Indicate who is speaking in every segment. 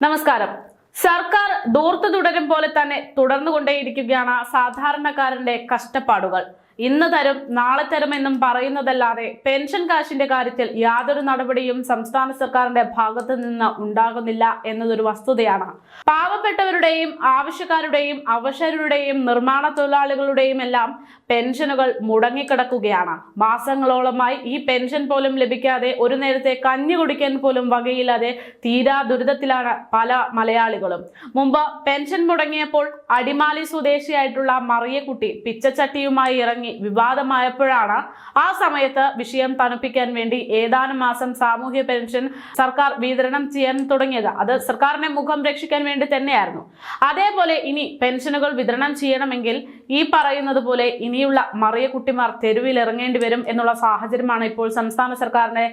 Speaker 1: നമസ്കാരം. സർക്കാർ ദൂർത്ത് തുടരും പോലെ തന്നെ തുടർന്നുകൊണ്ടേയിരിക്കുകയാണ് സാധാരണക്കാരന്റെ കഷ്ടപ്പാടുകൾ. ഇന്ന് തരും നാളെ തരുമെന്നും പറയുന്നതല്ലാതെ പെൻഷൻ കാശിന്റെ കാര്യത്തിൽ യാതൊരു നടപടിയും സംസ്ഥാന സർക്കാരിന്റെ ഭാഗത്തു നിന്ന് ഉണ്ടാകുന്നില്ല എന്നതൊരു വസ്തുതയാണ്. പാവപ്പെട്ടവരുടെയും ആവശ്യക്കാരുടെയും അവശരുടെയും നിർമ്മാണ തൊഴിലാളികളുടെയും എല്ലാം പെൻഷനുകൾ മുടങ്ങിക്കിടക്കുകയാണ്. മാസങ്ങളോളമായി ഈ പെൻഷൻ പോലും ലഭിക്കാതെ ഒരു നേരത്തെ കഞ്ഞി കുടിക്കാൻ പോലും വകയില്ലാതെ തീരാ ദുരിതത്തിലാണ് പല മലയാളികളും. മുമ്പ് പെൻഷൻ മുടങ്ങിയപ്പോൾ അടിമാലി സ്വദേശിയായിട്ടുള്ള മറിയക്കുട്ടി പിച്ചച്ചട്ടിയുമായി ഇറങ്ങി വിവാദമായപ്പോഴാണ് ആ സമയത്ത് വിഷയം തണുപ്പിക്കാൻ വേണ്ടി ഏതാനും മാസം സാമൂഹ്യ പെൻഷൻ സർക്കാർ വിതരണം ചെയ്യാൻ തുടങ്ങിയത്. അത് സർക്കാരിനെ മുഖം രക്ഷിക്കാൻ വേണ്ടി തന്നെയായിരുന്നു. അതേപോലെ ഇനി പെൻഷനുകൾ വിതരണം ചെയ്യണമെങ്കിൽ ഈ പറയുന്നത് പോലെ ഇനിയുള്ള മറിയ കുട്ടിമാർ തെരുവിൽ ഇറങ്ങേണ്ടി വരും എന്നുള്ള സാഹചര്യമാണ് ഇപ്പോൾ സംസ്ഥാന സർക്കാരിന്റെ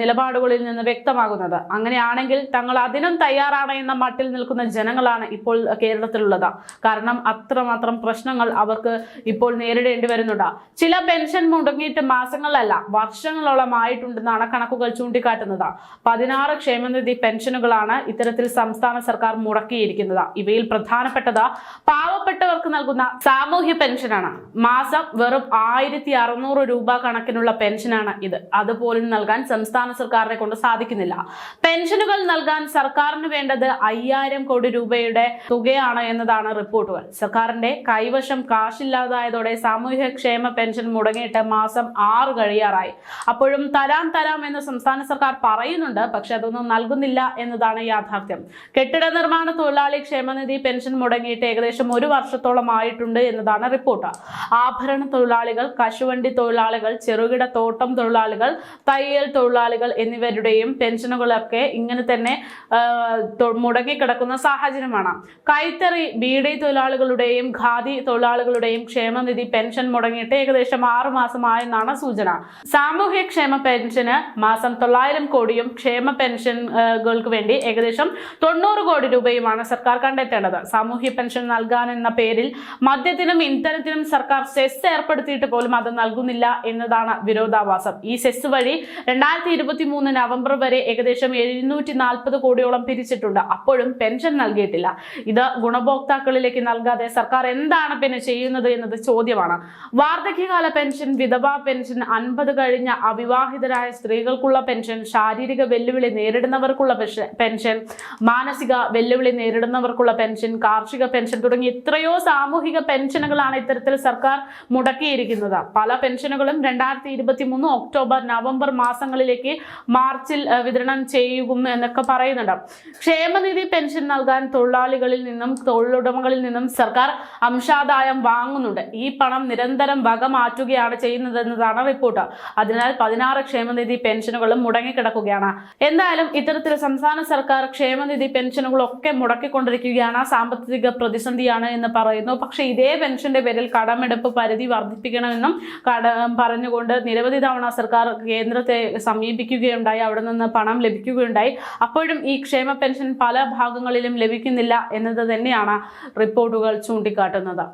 Speaker 1: നിലപാടുകളിൽ നിന്ന് വ്യക്തമാകുന്നത്. അങ്ങനെയാണെങ്കിൽ തങ്ങൾ അതിനും തയ്യാറാണ് എന്ന മട്ടിൽ നിൽക്കുന്ന ജനങ്ങളാണ് ഇപ്പോൾ കേരളത്തിലുള്ളത്. കാരണം അത്രമാത്രം പ്രശ്നങ്ങൾ അവർക്ക് ഇപ്പോൾ നേരിടേണ്ടി വരുന്നുണ്ട്. ചില പെൻഷൻ മുടങ്ങിയിട്ട് മാസങ്ങളല്ല വർഷങ്ങളോളം ആയിട്ടുണ്ടെന്നാണ് കണക്കുകൾ ചൂണ്ടിക്കാട്ടുന്നത്. പതിനാറ് ക്ഷേമനിധി പെൻഷനുകളാണ് ഇത്തരത്തിൽ സംസ്ഥാന സർക്കാർ മുടക്കിയിരിക്കുന്നത്. ഇവയിൽ പ്രധാനപ്പെട്ടത് പാവപ്പെട്ടവർക്ക് നൽകുന്ന സാമൂഹ്യ പെൻഷനാണ്. മാസം വെറും ആയിരത്തി അറുന്നൂറ് രൂപ കണക്കിനുള്ള പെൻഷനാണ് ഇത്. അതുപോലും നൽകാൻ സംസ്ഥാന സർക്കാരിനെ കൊണ്ട് സാധിക്കുന്നില്ല. പെൻഷനുകൾ നൽകാൻ സർക്കാരിന് വേണ്ടത് അയ്യായിരം കോടി രൂപയുടെ തുകയാണ് എന്നതാണ് റിപ്പോർട്ടുകൾ. സർക്കാരിന്റെ കൈവശം കാശില്ലാതായതോടെ സാമൂഹ്യ ക്ഷേമ പെൻഷൻ മുടങ്ങിയിട്ട് മാസം ആറ് കഴിയാറായി. അപ്പോഴും തരാം തരാം എന്ന് സംസ്ഥാന സർക്കാർ പറയുന്നുണ്ട് പക്ഷെ അതൊന്നും നൽകുന്നില്ല എന്നതാണ് യാഥാർത്ഥ്യം. കെട്ടിട നിർമ്മാണ തൊഴിലാളി ക്ഷേമനിധി പെൻഷൻ മുടങ്ങിയിട്ട് ഏകദേശം ഒരു വർഷത്തോളം ആയിട്ടുണ്ട് എന്നതാണ് റിപ്പോർട്ട്. ആഭരണ തൊഴിലാളികൾ കശുവണ്ടി തൊഴിലാളികൾ ചെറുകിട തോട്ടം തൊഴിലാളികൾ തയ്യൽ തൊഴിലാളികൾ എന്നിവരുടെയും പെൻഷനുകളൊക്കെ ഇങ്ങനെ തന്നെ മുടങ്ങിക്കിടക്കുന്ന സാഹചര്യമാണ്. കൈത്തറി ബീഡി തൊഴിലാളികളുടെയും ഖാദി തൊഴിലാളികളുടെയും ക്ഷേമനിധി പെൻഷൻ മുടങ്ങിയിട്ട് ഏകദേശം ആറു മാസമായെന്നാണ് സൂചന. സാമൂഹ്യ ക്ഷേമ പെൻഷന് മാസം തൊള്ളായിരം കോടിയും ക്ഷേമ പെൻഷനുകൾക്ക് വേണ്ടി ഏകദേശം തൊണ്ണൂറ് കോടി രൂപയുമാണ് സർക്കാർ കണ്ടെത്തേണ്ടത്. സാമൂഹ്യ പെൻഷൻ നൽകാൻ എന്ന പേരിൽ മദ്യത്തിനും ഇന്ധനത്തിനും സർക്കാർ സെസ് ഏർപ്പെടുത്തിയിട്ട് പോലും അത് നൽകുന്നില്ല എന്നതാണ് വിരോധാഭാസം ഈ സെസ് വഴി രണ്ടായിരത്തി ഇരുപത്തി മൂന്ന് നവംബർ വരെ ഏകദേശം എഴുന്നൂറ്റി നാൽപ്പത് കോടിയോളം പിരിച്ചിട്ടുണ്ട്. അപ്പോഴും പെൻഷൻ നൽകിയിട്ടില്ല. ഇത് ഗുണഭോക്താക്കളിലേക്ക് നൽകാതെ സർക്കാർ എന്താണ് പിന്നെ ചെയ്യുന്നത് എന്നത് ചോദ്യമാണ്. വാർദ്ധക്യകാല പെൻഷൻ വിധവാ പെൻഷൻ അൻപത് കഴിഞ്ഞ അവിവാഹിതരായ സ്ത്രീകൾക്കുള്ള പെൻഷൻ ശാരീരിക വെല്ലുവിളി നേരിടുന്നവർക്കുള്ള പെൻഷൻ- പെൻഷൻ മാനസിക വെല്ലുവിളി നേരിടുന്നവർക്കുള്ള പെൻഷൻ കാർഷിക പെൻഷൻ തുടങ്ങി എത്രയോ സാമൂഹിക പെൻഷനുകളാണ് ഇത്തരത്തിൽ സർക്കാർ മുടക്കിയിരിക്കുന്നത്. പല പെൻഷനുകളും രണ്ടായിരത്തി ഇരുപത്തി മൂന്ന് ഒക്ടോബർ നവംബർ മാസങ്ങളിലേക്ക് മാർച്ചിൽ വിതരണം ചെയ്യും എന്നൊക്കെ പറയുന്നുണ്ട്. ക്ഷേമനിധി പെൻഷൻ നൽകാൻ തൊഴിലാളികളിൽ നിന്നും തൊഴിലുടമകളിൽ നിന്നും സർക്കാർ അംശാദായം വാങ്ങുന്നുണ്ട്. ഈ പണം നിരന്തരം വക മാറ്റുകയാണ് ചെയ്യുന്നതെന്നതാണ് റിപ്പോർട്ട്. അതിനാൽ പതിനാറ് ക്ഷേമനിധി പെൻഷനുകളും മുടങ്ങിക്കിടക്കുകയാണ്. എന്തായാലും ഇത്തരത്തിൽ സംസ്ഥാന സർക്കാർ ക്ഷേമനിധി പെൻഷനുകളൊക്കെ മുടക്കിക്കൊണ്ടിരിക്കുകയാണ്. സാമ്പത്തിക പ്രതിസന്ധിയാണ് എന്ന് പറയുന്നു. പക്ഷേ ഇതേ പെൻഷന്റെ പേരിൽ കടമെടുപ്പ് പരിധി വർദ്ധിപ്പിക്കണമെന്നും കട പറഞ്ഞുകൊണ്ട് നിരവധി തവണ സർക്കാർ കേന്ദ്രത്തെ സമീപിക്കുകയുണ്ടായി അവിടെ നിന്ന് പണം ലഭിക്കുകയുണ്ടായി. അപ്പോഴും ഈ ക്ഷേമ പെൻഷൻ പല ഭാഗങ്ങളിലും ലഭിക്കുന്നില്ല എന്നത് തന്നെയാണ് റിപ്പോർട്ടുകൾ ചൂണ്ടിക്കാട്ടുന്നത്.